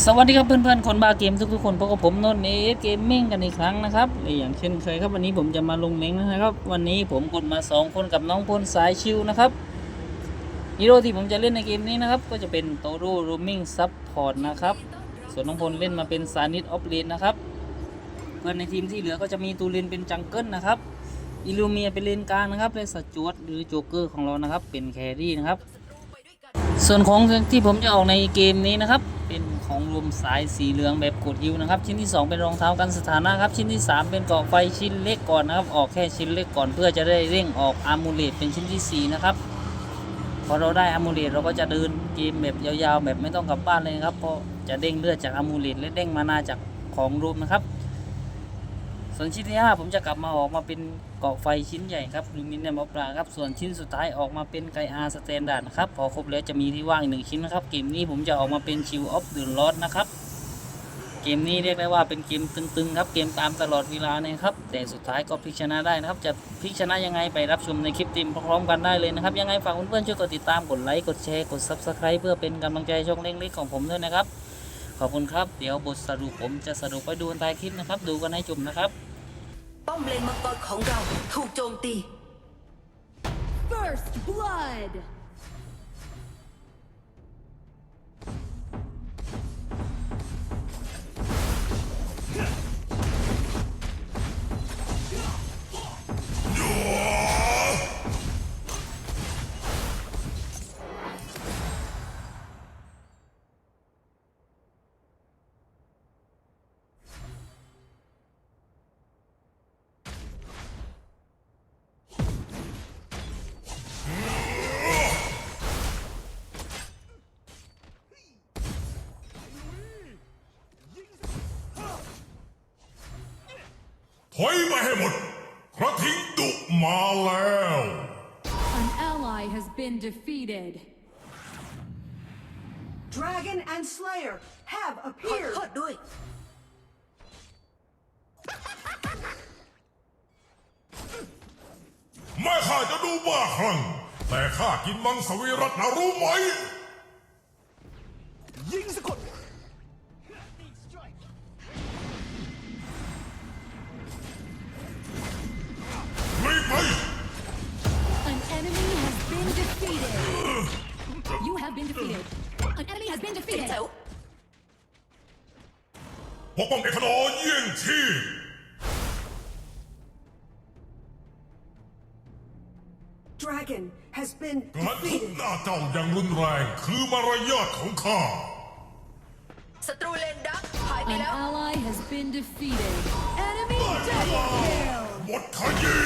สวัสดีครับเพื่อนๆคนบาเกมทุกๆคนพบกับผมนนท์เอสเกมมิ่งกันอีกครั้งนะครับอย่างเช่นเคยครับวันนี้ผมจะมาลงเล้งนะครับ วันนี้ผมกดมา 2 คนกับน้องพลสายชิวนะครับฮีโร่ที่ผมจะเล่นในเกมนี้นะครับ ก็จะเป็นโตโร่รูมิงซับพอร์ตนะครับ ส่วนน้องพลเล่นมาเป็นซานิดออฟเลนนะครับเพื่อนในทีมที่เหลือก็จะมีตูเลนเป็นจังเกิลนะครับอิลูเมียเป็นเลนกลางนะครับและสจวตหรือโจเกอร์ของเรานะครับ เป็นแครี่นะครับ ส่วนของที่ผมจะออกในเกมนี้นะครับ เป็น ของรวมสายสีเหลืองแบบกดฮิวนะครับ ชิ้นที่ 2 เป็นรองเท้ากันสถานะครับ ชิ้นที่ 3 เป็นเกราะไฟชิ้นเล็กก่อนนะครับ ออกแค่ชิ้นเล็กก่อนเพื่อจะได้เร่งออกอาร์มูเลตเป็นชิ้นที่ 4 นะครับพอเราได้อาร์มูเลตเราก็จะเดินเกมแบบยาวๆ แบบไม่ต้องกลับบ้านเลยครับเพราะจะเด้งเลือดจากอาร์มูเลตและเด้งมานาจากของรวมนะครับ ส่วนชิ้นที่ 5 ผมจะกลับมาออกมาเป็นเกาะไฟชิ้นใหญ่ครับลูมิเนียมออฟราครับส่วนชิ้นสุดท้ายออกมาเป็นไกอาสแตนดาร์ดนะครับพอครบแล้วจะมีที่ว่างอีกหนึ่งชิ้นนะครับเกมนี้ผมจะออกมาเป็นชิวออฟเดอะลอดนะครับเกมนี้เรียกได้ว่าเป็นเกมตึงๆครับเกมตามตลอดเวลานะครับแต่สุดท้ายก็พลิกชนะได้นะครับ จะพลิกชนะยังไงไปรับชมในคลิปต็มพร้อมๆกันได้เลยนะครับยังไงฝากเพื่อนๆช่วยกดติดตามกดไลค์กดแชร์กด Subscribe เพื่อเป็นกำลังใจช่องเล็กๆของผมด้วยนะครับขอบคุณครับ เดี๋ยวบทสรุปผมจะสรุปไปดูกันใต้คลิปนะครับ ดูกันให้จบนะครับ ป้อมเลนมังกรของเราถูกโจมตี First blood. อยมาให้หมดพระทิ้งดุมาแล้ว An ally has been defeated. Dragon and Slayer have ขอ appeared. โทษด้วย แม่ข้าจะดูบ้าคลั่งแต่ข้ากินมังสวิรัตนะรู้ไหม Dragon has been การทุบ defeated. หน้าเจ้าอย่างรุนแรงคือมารยาทของข้า ศัตรูเลนดักหายไป An แล้ว ally has been defeated. Enemy double kill. หมดขยี้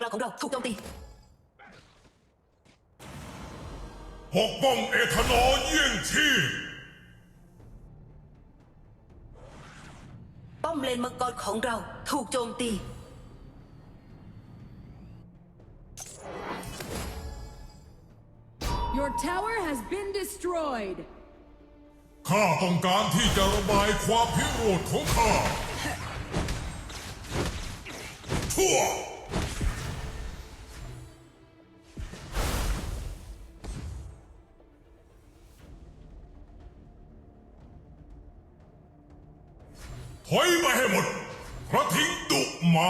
กลางของเราถูกโจมตีปกป้องเอกนอเยี่ยงชีพป้อมเลนมังกรของเราถูกโจมตี Your tower has been destroyed. ข้าต้องการที่จะระบายความพิโรธของข้าชั่ว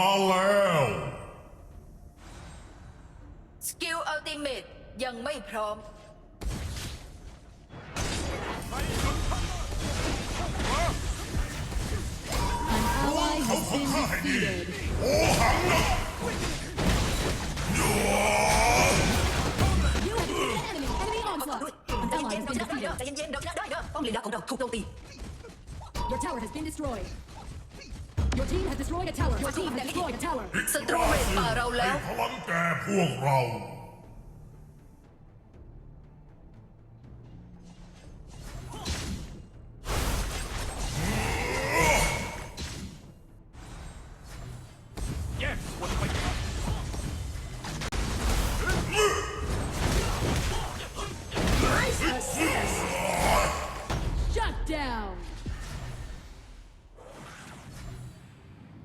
แล้ว สกิลอัลติเมตยังไม่พร้อม An ally has been defeated. โอหังนะ You have defeated an enemy. Enemy ขอโทษ onslaught. ด้วย An ใจ ally เย็น has ๆเรา been ชนะได้ defeated. ใจเย็นๆเราชนะได้เด้อป้อมเลนดักของเราถูกโจมตี Your tower has been destroyed. Your team has destroyed a tower. Your team has destroyed a tower. ศัตรูเรดป่าเราแล้ว ให้พลังแก่พวกเรา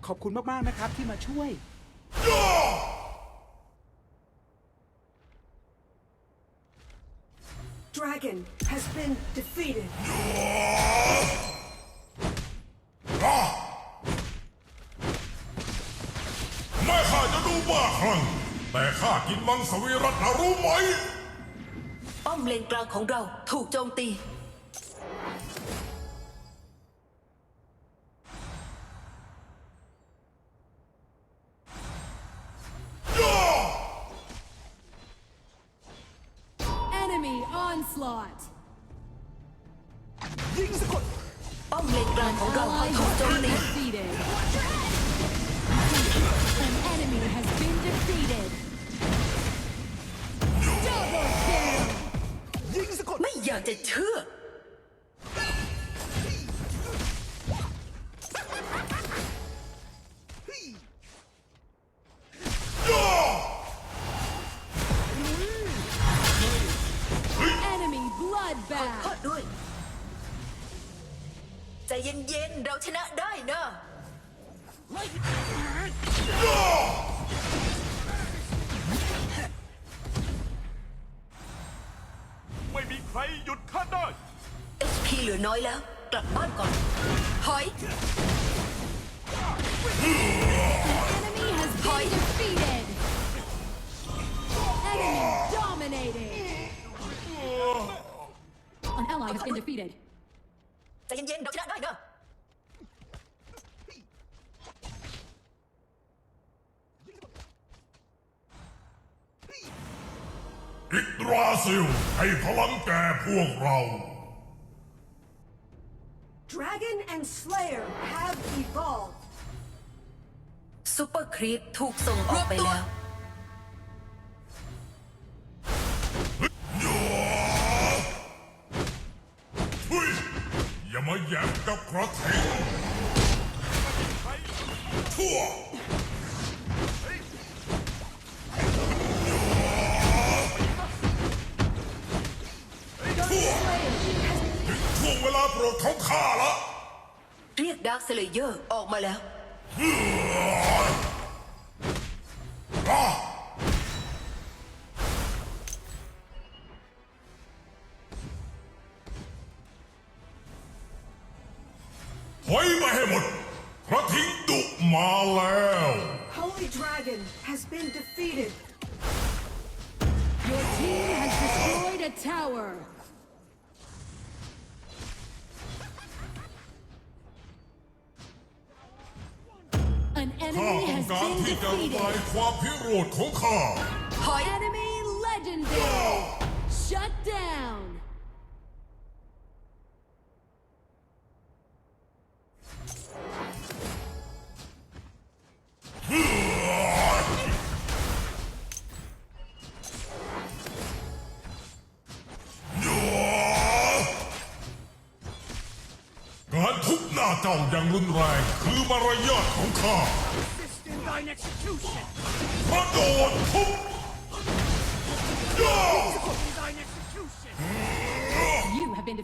ขอบคุณมาก ๆ นะครับที่มาช่วย Dragon has been defeated. แม่ข้าจะดูบ้าคลั่งแต่ข้ากินมังสวิรัตนะรู้ไหม ป้อมเลนกลางของเราถูกโจมตี กดไม่อ รหยุดข้าได้ HP เหลือน้อยแล้ว กลับบ้านก่อนถอย Enemy has been defeated. Enemy dominating. An ally has been defeated. ใจเย็นๆเราชนะได้นะ อิตราซิล ให้พลังแก่พวกเรา Dragon and Slayer have evolved. ซูเปอร์ครีปถูกส่งออกไปแล้ว ทุยอย่ามาแย้มกับกระเทงทั่ว เวลาโปรดของข้าละ เรียกดาร์คเซเลเยอร์ออกมาแล้ว ความพิโรธของข้า ถอย Enemy legendary. Shut down.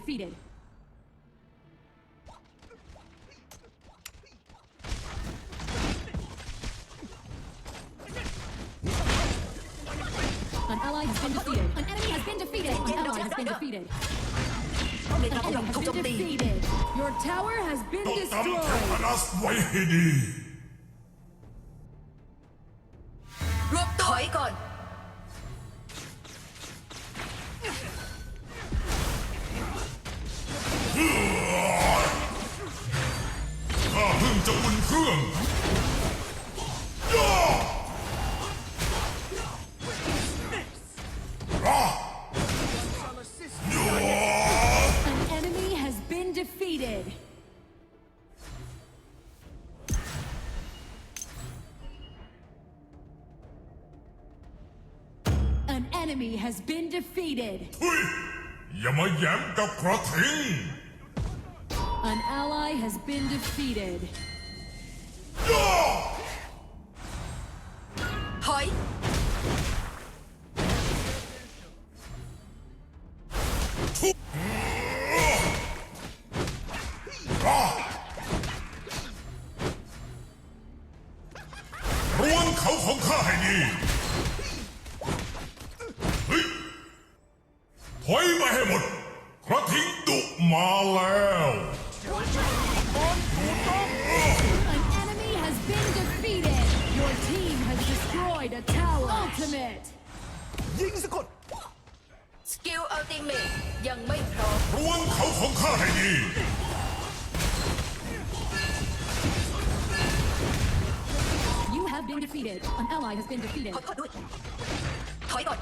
Defeated. An ally has been defeated. An enemy has been defeated. An ally has been defeated. ป้อมเลนก An ลางของเรา enemy ถูก has โจม been ตี defeated. Your tower has been ต้องจำเท destroyed. defeated. ทุยอย่ามาแย้มกับกระทิง An ally has been defeated. ย่า ยังไม่พร้อมรวงเขาของข้าให้ดี You have been defeated. An ally has been defeated. ขอโทษด้วยถอยก่อน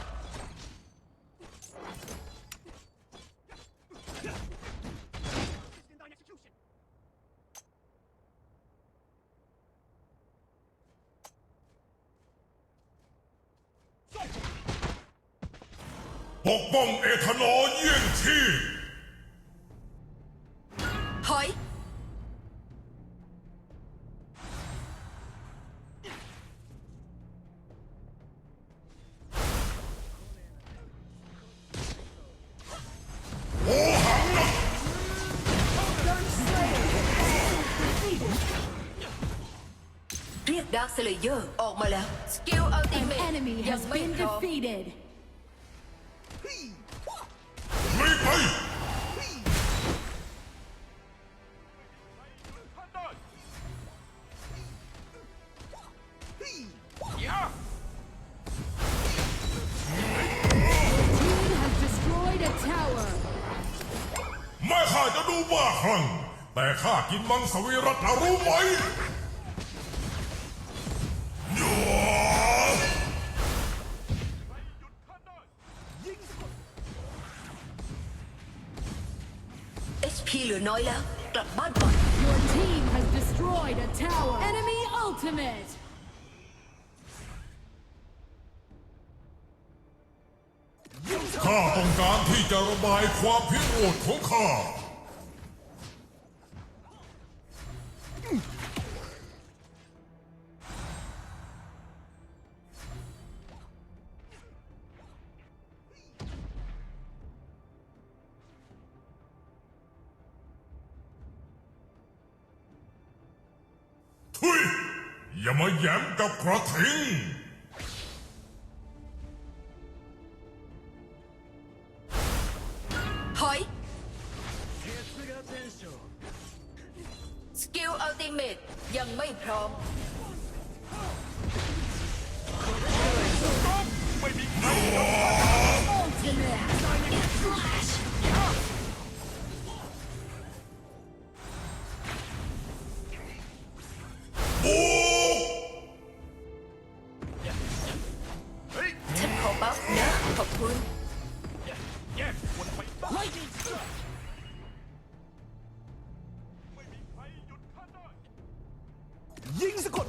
สเลเยอร์ออกมาแล้วสกิลอัลติ An เมท enemy ยัง has ไม่ been พร้อม defeated. ไม่ไป Team has destroyed a tower. แม่ข้าจะดูบ้าคลั่งแต่ข้ากินมังสวิรัตนะรู้ไหม อน้อยแล้ว กลับบ้านก่อน Your team has destroyed a tower. Enemy ultimate. ข้าต้องการที่จะระบายความพิโรธของข้า แย้มกับกระทิงถอยสกิลอัลติเมทยังไม่พร้อมบุ ยิงสะกด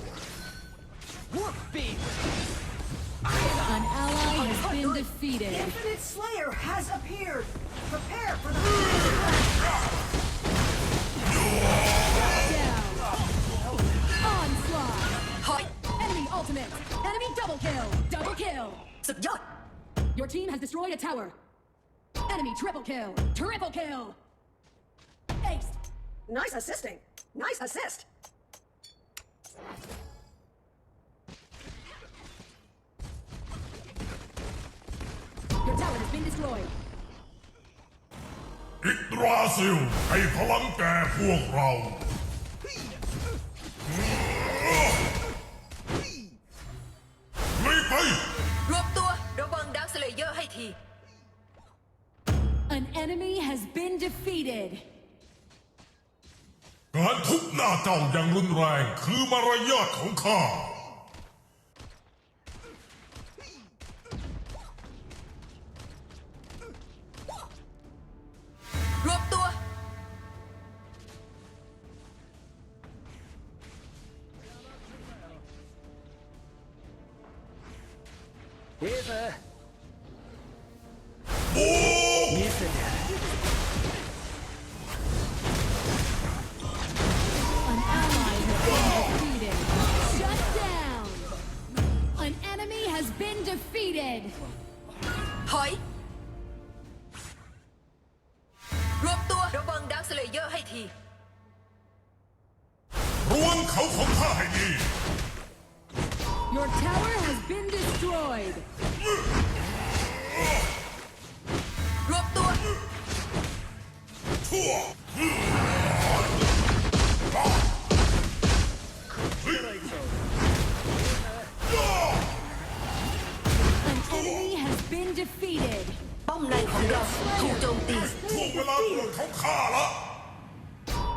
An ally has been defeated. Infinite Slayer has appeared. Prepare for the Down. Onslaught. ถอย Enemy ultimate. Enemy double kill. Double kill. สุดยอด Your team has destroyed a tower. Enemy triple kill. Triple kill. Ace. Nice assisting. Nice assist. Your tower has been destroyed. อิตราซิล ให้พลังแก่พวกเรา เจ้าอย่างรุนแรงคือมารยาทของข้า ทีรวงเขาของข้าให้ดี Your tower has been destroyed. รวบตัวชั่ว An enemy has been defeated. ป้อมในของเราถูกโจมตีช่วงเวลาโปรดของข้าละ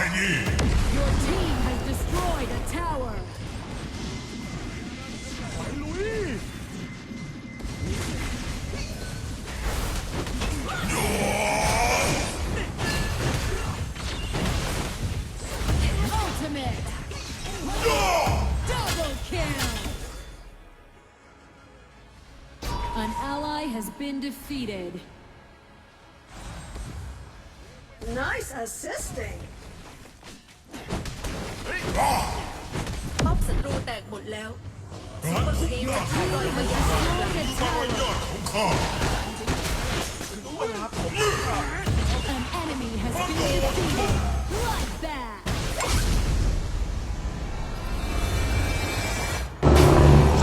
ของข้าให้ดี Your team has destroyed a tower. 'Ultimate! Double kill! An ally has been defeated. Nice assisting. ป้อมศัตรูแตกหมดแล้วการทุบหน้าปล่อยพยา Destroyed a ยอ tower. ดของข้า An enemy has been defeated. Bloodbath!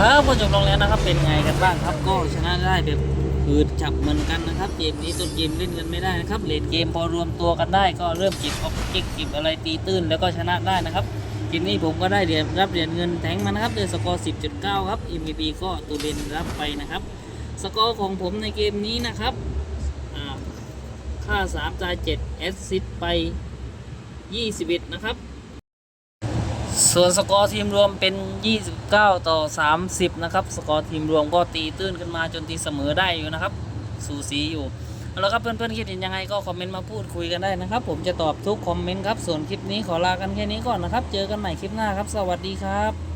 ครับก็จบลงแล้วนะครับเป็นไงกันบ้างครับก็ชนะได้แบบหืดจับเหมือนกันนะครับเกมนี้ต้นเกมเล่นกันไม่ได้นะครับเลดเกมพอรวมตัวกันได้ก็เริ่มเก็บออกเก็บอะไรตีตื้นแล้วก็ชนะได้นะครับ เกมนี้ผมก็ได้เหรียญรับเหรียญเงินแทงมานะครับด้วยสกอร์ 10.9 ครับ MVP ก็ตูเบนรับไปนะครับ สกอร์ของผมในเกมนี้นะครับอ่าค่า 3 ตาย7แอสซิสไป 21 นะครับ ส่วนสกอร์ทีมรวมเป็น 29 ต่อ 30 นะครับ สกอร์ทีมรวมก็ตีตื้นขึ้นมาจนตีเสมอได้อยู่นะครับ สูสีอยู่ เอาละครับเพื่อนๆคิดเห็นยังไงก็คอมเมนต์มาพูดคุยกันได้นะครับ ผมจะตอบทุกคอมเมนต์ครับส่วนคลิปนี้ขอลากันแค่นี้ก่อนนะครับ เจอกันใหม่คลิปหน้าครับ สวัสดีครับ